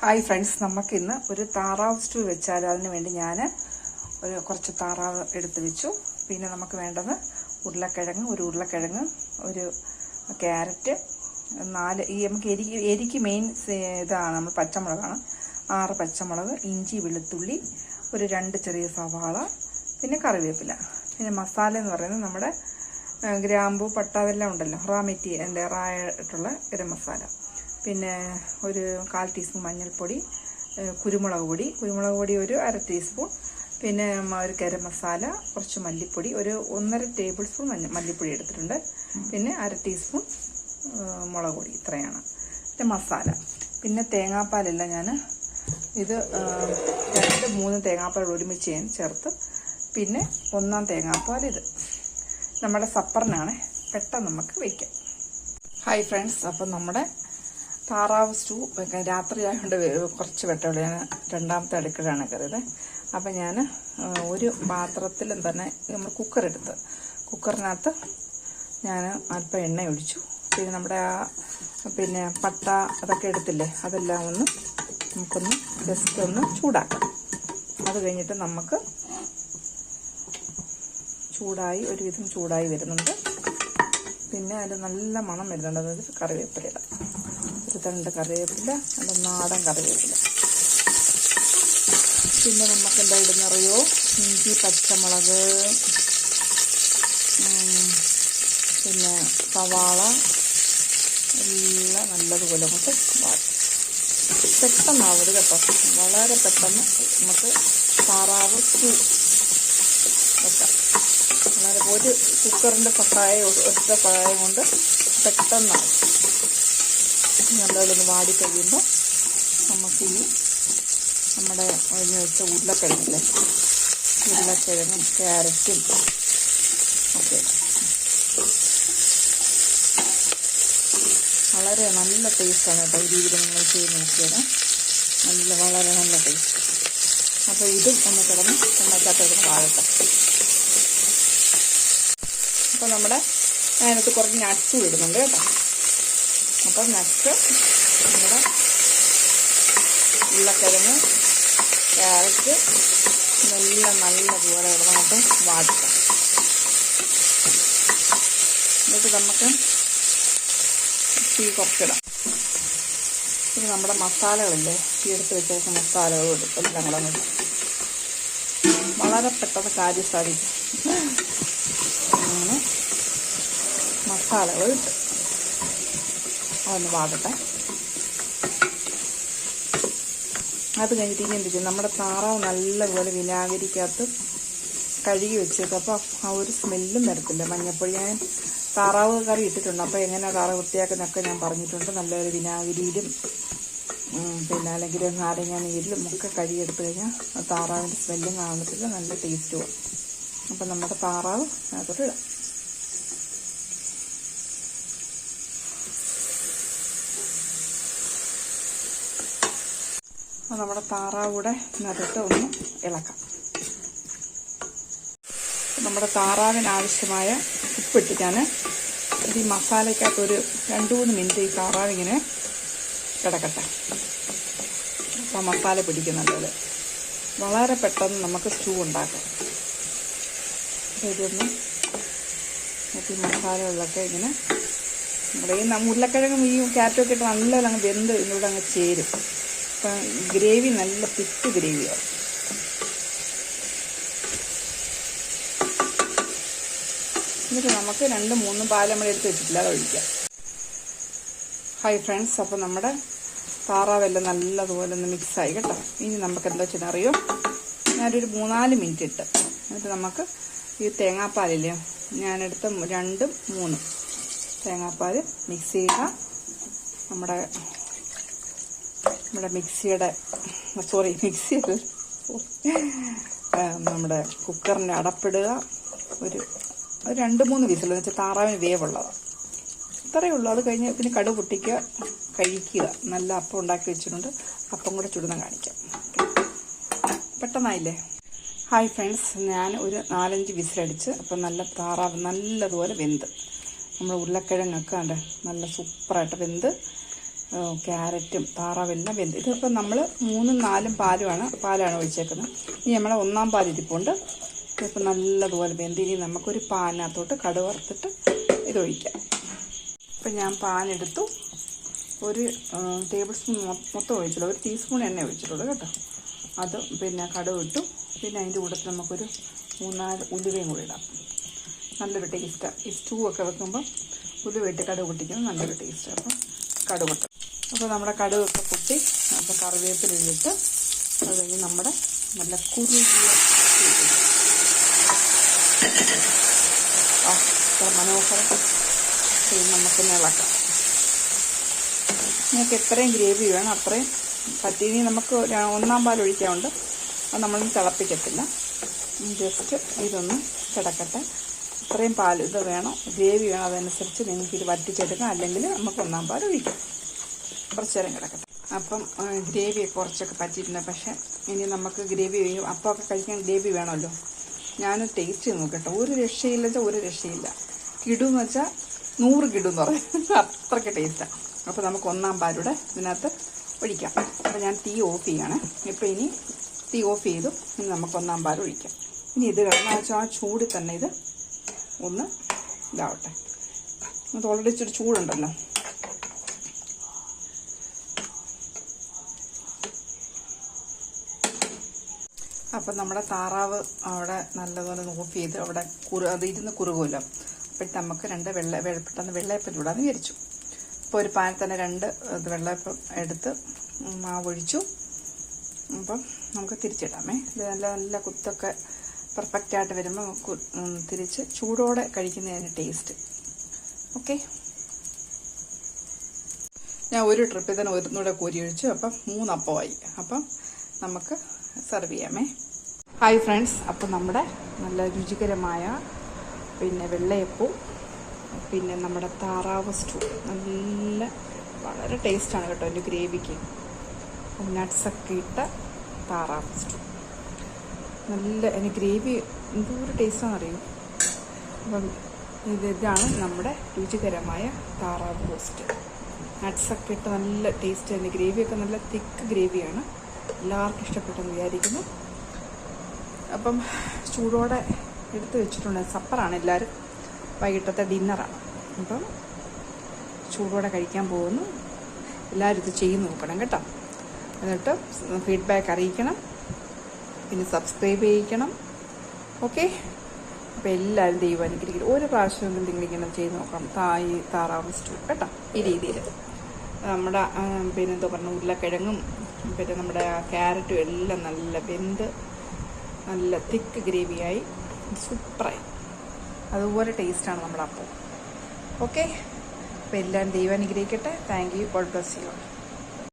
Hi friends നമുക്കിന്ന് ഒരു താറാവ് സ്റ്റൂ വെച്ചാൽ അതിന് വേണ്ടി ഞാൻ ഒരു കുറച്ച് താറാവ് എടുത്ത് വെച്ചു. പിന്നെ നമുക്ക് വേണ്ടത് ഉരുളക്കിഴങ്ങ് ഒരു ഉരുളക്കിഴങ്ങ് ഒരു ക്യാരറ്റ് നാല് ഈ നമുക്ക് എരിക്ക് എരിക്ക് മെയിൻ ഇതാണ് നമ്മൾ പച്ചമുളകാണ്. ആറ് പച്ചമുളക് ഇഞ്ചി വെളുത്തുള്ളി ഒരു രണ്ട് ചെറിയ സവാള പിന്നെ കറിവേപ്പില. പിന്നെ മസാല എന്ന് പറയുന്നത് നമ്മുടെ ഗ്രാമ്പു പട്ട അതെല്ലാം ഉണ്ടല്ലോ റാ മെറ്റീരിയൽ എന്റെ റായിട്ടുള്ള ഗരം മസാല. പിന്നെ ഒരു കാൽ ടീസ്പൂൺ മഞ്ഞൾപ്പൊടി കുരുമുളക് പൊടി. കുരുമുളക് പൊടി ഒരു അര ടീസ്പൂൺ. പിന്നെ ഒരു ഗരം മസാല കുറച്ച് മല്ലിപ്പൊടി. ഒരു ഒന്നര ടേബിൾ സ്പൂൺ മല്ലിപ്പൊടി എടുത്തിട്ടുണ്ട്. പിന്നെ അര ടീസ്പൂൺ മുളക് പൊടി. ഇത്രയാണ്. പിന്നെ മസാല. പിന്നെ തേങ്ങാപ്പാലല്ല ഞാൻ ഇത് രണ്ട് മൂന്ന് തേങ്ങാപ്പാൽ ഒരുമിച്ച് ഞാൻ ചേർത്ത്. പിന്നെ ഒന്നാം തേങ്ങാപ്പാൽ ഇത്. നമ്മുടെ സപ്പറിനാണ് പെട്ടെന്ന് നമുക്ക് വയ്ക്കാം ഹായ് ഫ്രണ്ട്സ്. അപ്പം നമ്മുടെ താറാവ് സ്റ്റൂ വെക്കാൻ രാത്രി ആയതുകൊണ്ട് കുറച്ച് വെട്ടമുള്ളൂ ഞാൻ രണ്ടാമത്തെ അടുക്കളയാണ് കയറിയത്. അപ്പം ഞാൻ ഒരു പാത്രത്തിലും തന്നെ നമ്മൾ കുക്കറെടുത്ത് കുക്കറിനകത്ത് ഞാൻ അല്പം എണ്ണ ഒഴിച്ചു. പിന്നെ നമ്മുടെ ആ പിന്നെ പട്ട അതൊക്കെ എടുത്തില്ലേ അതെല്ലാം ഒന്ന് നമുക്കൊന്ന് ജസ്റ്റ് ഒന്ന് ചൂടാക്കാം. അത് കഴിഞ്ഞിട്ട് നമുക്ക് ചൂടായി ഒരുവിധം ചൂടായി വരുന്നുണ്ട്. പിന്നെ അതിൽ നല്ല മണം വരുന്നുണ്ട്. അതായത് കറിവേപ്പിലയുടെ തണ്ട് കറിവേപ്പില നല്ല നാടൻ കറിവേപ്പില. പിന്നെ നമുക്ക് എന്താ ഇടുന്നറിയോ? ഇഞ്ചി പച്ചമുളക് പിന്നെ സവാള എല്ലാം നല്ലതുപോലെ നമുക്ക് പെട്ടെന്നാവരുത് കേട്ടോ. വളരെ പെട്ടെന്ന് നമുക്ക് താറാവ് വെക്കാം. വളരെ ഒരു കുക്കറിന്റെ സഹായം ഒറ്റ സഹായം കൊണ്ട് പെട്ടെന്നാവും. നല്ലതൊന്ന് വാടി കഴിയുമ്പോൾ നമുക്ക് ഈ നമ്മുടെ ഒഴിഞ്ഞ് വെച്ച ഉരുളക്കിഴങ്ങില്ലേ? ഉരുളക്കിഴങ്ങും ക്യാരറ്റും ഒക്കെ. വളരെ നല്ല ടേസ്റ്റാണ് കേട്ടോ ഈ രീതിയിൽ നിങ്ങൾ ചെയ്ത് നോക്കിയത് നല്ല വളരെ നല്ല ടേസ്റ്റ് അപ്പോൾ ഇതും ഒന്ന് കിടന്ന് എണ്ണക്കകത്ത് കിടന്ന് വാഴട്ടെ. അപ്പോൾ നമ്മുടെ അതിനകത്ത് കുറച്ച് നട്ട്സും ഇടുന്നുണ്ട് കേട്ടോ. അപ്പം നെക്സ്റ്റ് നമ്മുടെ ഉരുളക്കിഴങ്ങ് ക്യാരറ്റ് നല്ല നല്ലതുപോലെ നമുക്ക് വാടിക്കാം. എന്നിട്ട് നമുക്ക് തീ കുറച്ചിടാം. പിന്നെ നമ്മുടെ മസാലകളില്ലേ തീ എടുത്ത് വെച്ചേക്കുന്ന മസാലകളും ഇടും. എല്ലാം കൂടെ. വളരെ പെട്ടെന്ന് കാര്യം സാധിക്കും അങ്ങനെ മസാലകൾ ഇട്ട്. അതൊന്ന് വാടട്ടെ. അത് കഴിഞ്ഞിട്ട് ഇനി എന്ത് ചെയ്യും? നമ്മുടെ താറാവ് നല്ലപോലെ വിനാഗിരിക്കകത്ത് കഴുകി വെച്ചേക്കും. അപ്പോൾ ആ ഒരു സ്മെല്ലും വരത്തില്ല. മഞ്ഞപ്പൊടി ഞാൻ താറാവ് കറി ഇട്ടിട്ടുണ്ട്. അപ്പോൾ എങ്ങനെ താറാവ് വൃത്തിയാക്കുന്നൊക്കെ ഞാൻ പറഞ്ഞിട്ടുണ്ട്. നല്ലൊരു വിനാഗിരിയിലും പിന്നെ അല്ലെങ്കിൽ നാരങ്ങ നീരിലും ഒക്കെ കഴുകിയെടുത്ത് കഴിഞ്ഞാൽ താറാവിന്റെ സ്മെല്ലും കാണത്തില്ല. നല്ല ടേസ്റ്റുമാണ് അപ്പം നമ്മുടെ താറാവ് ഇടാം അപ്പോൾ നമ്മുടെ താറാവൂടെ ഇതിനകത്തിട്ട് ഒന്ന് ഇളക്കാം. നമ്മുടെ താറാവിന് ആവശ്യമായ ഉപ്പിട്ട് ഈ മസാലയ്ക്കകത്ത് ഒരു രണ്ട് മൂന്ന് മിനിറ്റ് ഈ താറാവ് ഇങ്ങനെ കിടക്കട്ടെ. അപ്പോൾ മസാല പിടിക്കുന്നുണ്ടത് വളരെ പെട്ടെന്ന് നമുക്ക് സ്റ്റൂ ഉണ്ടാക്കാം. അപ്പോൾ ഇതൊന്ന് ഈ മസാലകളിലൊക്കെ ഇങ്ങനെ നമ്മുടെ ഈ ഉരുളക്കിഴങ്ങും ഈ ക്യാരറ്റൊക്കെ ഇട്ട് നല്ലപോലെ അങ്ങ് വെന്ത് ഇതിലൂടെ അങ്ങ് ചേരും. അപ്പം ഗ്രേവി നല്ല തിക്ക് ഗ്രേവിയാണ് എന്നിട്ട് നമുക്ക് രണ്ട് മൂന്ന് പാൽ നമ്മൾ എടുത്ത് വെച്ചിട്ടില്ല അത് ഒഴിക്കാം. ഹായ് ഫ്രണ്ട്സ് അപ്പോൾ നമ്മുടെ താറാവെല്ലാം നല്ലതുപോലെ ഒന്ന് മിക്സായി കേട്ടോ. ഇനി നമുക്ക് എന്താ വെച്ചാൽ അറിയോ? ഞാനൊരു മൂന്നാൽ മിനിറ്റ് ഇട്ട്. എന്നിട്ട് നമുക്ക് ഈ തേങ്ങാപ്പാലില്ലേ ഞാനെടുത്ത രണ്ടും മൂന്നും തേങ്ങാപ്പാൽ മിക്സ് ചെയ്യുക നമ്മുടെ നമ്മുടെ മിക്സിയുടെ സോറി മിക്സിയല്ല. നമ്മുടെ കുക്കറിന്റെ അടപ്പിടുക. ഒരു രണ്ട് മൂന്ന് വിസിൽ എന്ന് വെച്ചാൽ താറാവിന് വേവുള്ളതാണ് ഇത്രയേ ഉള്ളൂ. അത് കഴിഞ്ഞ് പിന്നെ കടു പൊട്ടിക്കുക കഴിക്കുക. നല്ല അപ്പം ഉണ്ടാക്കി വെച്ചിട്ടുണ്ട്. അപ്പം കൂടെ ചുടുന്ന കാണിക്കാം. പെട്ടെന്നായില്ലേ? Hi friends. ഞാൻ ഒരു നാലഞ്ച് വിസിലടിച്ച് അപ്പം നല്ല താറാവ് നല്ലതുപോലെ വെന്ത്. നമ്മൾ ഉരുളക്കിഴങ്ങൊക്കെ ഉണ്ട് നല്ല സൂപ്പറായിട്ട് വെന്ത്. ക്യാരറ്റും താറാവെല്ലാം വെന്ത്. ഇതിപ്പോൾ നമ്മൾ മൂന്നും നാലും പാലുമാണ് പാലാണ് ഒഴിച്ചേക്കുന്നത്. ഇനി നമ്മൾ ഒന്നാം പാൽ ഇരിപ്പുണ്ട് ഇതിപ്പോൾ നല്ലതുപോലെ വെന്ത്. ഇനി നമുക്കൊരു പാനിനകത്തോട്ട് കടുവറുത്തിട്ട് ഇത് ഒഴിക്കാം ഇപ്പം ഞാൻ പാനെടുത്തു ഒരു ടേബിൾ സ്പൂൺ മൊത്തം ഒഴിച്ചിട്ടുള്ളൂ. ഒരു ടീസ്പൂൺ എണ്ണ ഒഴിച്ചിട്ടുള്ളൂ കേട്ടോ. അത് പിന്നെ കടുക് ഇട്ടു. പിന്നെ അതിന്റെ കൂട്ടത്തിൽ നമുക്കൊരു മൂന്നാൽ ഉലുവയും കൂടി ഇടാം. നല്ലൊരു ടേസ്റ്റാണ് ഈ സ്റ്റൂ ഒക്കെ വെക്കുമ്പോൾ ഉലുവയിട്ട് കടുക് പൊട്ടിക്കുന്നത് നല്ലൊരു ടേസ്റ്റാണ് അപ്പം കടുക് അപ്പോൾ നമ്മുടെ കടുകൊക്കെ പൊട്ടി അപ്പോൾ കറിവേപ്പിലിട്ട് അത് കഴിഞ്ഞ് നമ്മുടെ നല്ല കുറുകിയ മനോഹരം. നമുക്ക് ഇളക്കാം. നിങ്ങൾക്ക് എത്രയും ഗ്രേവി വേണം അത്രയും പറ്റീനി നമുക്ക് ഒന്നാം പാൽ ഒഴിക്കാറുണ്ട് അത് നമ്മളൊന്നും തിളപ്പിക്കത്തില്ല. ജസ്റ്റ് ഇതൊന്ന് കിടക്കട്ടെ. ഇത്രയും പാൽ ഇത് വേണം ഗ്രേവി വേണം അതനുസരിച്ച് നിങ്ങൾക്ക് ഇത് വറ്റിച്ചെടുക്കാം. അല്ലെങ്കിൽ നമുക്ക് ഒന്നാം പാൽ ഒഴിക്കാം. കുറച്ച് നേരം കിടക്കട്ടെ. അപ്പം ഗ്രേവി കുറച്ചൊക്കെ പറ്റിയിട്ടുണ്ട്. പക്ഷേ ഇനി നമുക്ക് ഗ്രേവി അപ്പമൊക്കെ കഴിക്കാൻ ഗ്രേവി വേണമല്ലോ. ഞാൻ ടേസ്റ്റ് നോക്കട്ടെ. ഒരു രക്ഷയില്ല വെച്ചാൽ ഒരു രക്ഷയില്ല. കിടുന്ന് വെച്ചാൽ നൂറ് കിടു എന്ന് പറയും. അത്രയ്ക്ക് ടേസ്റ്റാണ് അപ്പോൾ നമുക്ക് ഒന്നാം പാലൂടെ ഇതിനകത്ത് ഒഴിക്കാം. അപ്പോൾ ഞാൻ തീ ഓഫ് ചെയ്യാണ്. ഇപ്പോൾ ഇനി തീ ഓഫ് ചെയ്തു. ഇനി നമുക്ക് ഒന്നാം പാൽ ഒഴിക്കാം. ഇനി ഇത് കിടന്ന വെച്ചാൽ ആ ചൂടിൽ തന്നെ ഇത് ഒന്ന് ഇതാവട്ടെ. അത് ഓൾറെഡി ഇച്ചിരി ചൂടുണ്ടല്ലോ. അപ്പം നമ്മുടെ താറാവ് അവിടെ നല്ലതുപോലെ ഓഫ് ചെയ്ത് അവിടെ കുറു അത് ഇരുന്ന് കുറുകുമല്ലോ. അപ്പം നമുക്ക് രണ്ട് വെള്ള പെട്ടെന്ന് വെള്ളയപ്പം ചൂടാന്ന് വിചാരിച്ചു. അപ്പോൾ ഒരു പാനിൽ തന്നെ രണ്ട് വെള്ളയപ്പം എടുത്ത് മാവൊഴിച്ചു അപ്പം നമുക്ക് തിരിച്ചിടാമേ. ഇത് നല്ല നല്ല കുത്തൊക്കെ പെർഫെക്റ്റായിട്ട് വരുമ്പോൾ തിരിച്ച് ചൂടോടെ കഴിക്കുന്നതിന് ടേസ്റ്റ് ഓക്കെ ഞാൻ ഒരു ട്രിപ്പിൽ തന്നെ ഒരുന്നൂടെ കോരി ഒഴിച്ചു. അപ്പം മൂന്നപ്പമായി അപ്പം നമുക്ക് സെർവ് ചെയ്യാമേ ഹായ് ഫ്രണ്ട്സ് അപ്പം നമ്മുടെ നല്ല രുചികരമായ പിന്നെ വെള്ളയപ്പവും പിന്നെ നമ്മുടെ താറാവ് സ്റ്റൂ നല്ല വളരെ ടേസ്റ്റാണ് കേട്ടോ എന്റെ ഗ്രേവിക്ക്. നട്ട്സൊക്കെ ഇട്ട താറാവ് സ്റ്റൂ നല്ല എന്റെ ഗ്രേവി എന്തോ ഒരു ടേസ്റ്റാണെന്നറിയും അപ്പം ഇത് ഇതാണ് നമ്മുടെ രുചികരമായ താറാവ് റോസ്റ്റ് നട്ട്സൊക്കെ ഇട്ട് നല്ല ടേസ്റ്റ് എന്റെ ഗ്രേവിയൊക്കെ നല്ല തിക്ക് ഗ്രേവിയാണ്. എല്ലാവർക്കും ഇഷ്ടപ്പെട്ടെന്ന് വിചാരിക്കുന്നു. അപ്പം ചൂടോടെ എടുത്തു വെച്ചിട്ടുണ്ട്. സപ്പറാണ് എല്ലാവരും. വൈകിട്ടത്തെ ഡിന്നറാണ് അപ്പം ചൂടോടെ കഴിക്കാൻ പോകുന്നു. എല്ലാവരും ഇത് ചെയ്ത് നോക്കണം കേട്ടോ. എന്നിട്ട് ഫീഡ്ബാക്ക് അറിയിക്കണം. പിന്നെ സബ്സ്ക്രൈബ് ചെയ്യിക്കണം. ഓക്കെ അപ്പോൾ എല്ലാവരും ദൈവം അനുഗ്രഹിക്കും ഒരു പ്രാവശ്യമെങ്കിലും നിങ്ങളിങ്ങനെ ചെയ്ത് നോക്കണം. തായി താറാവ് കേട്ടോ? ഈ രീതിയിൽ. നമ്മുടെ പിന്നെന്താ പറയുക ഉരുളക്കിഴങ്ങും പിന്നെ നമ്മുടെ ക്യാരറ്റും എല്ലാം നല്ല വെന്ത് നല്ല തിക്ക് ഗ്രേവിയായി സൂപ്പറായി അതുപോലെ ടേസ്റ്റാണ് നമ്മുടെ അപ്പം ഓക്കെ അപ്പോൾ എല്ലാവരും ദൈവം അനുഗ്രഹിക്കട്ടെ. Thank you God bless you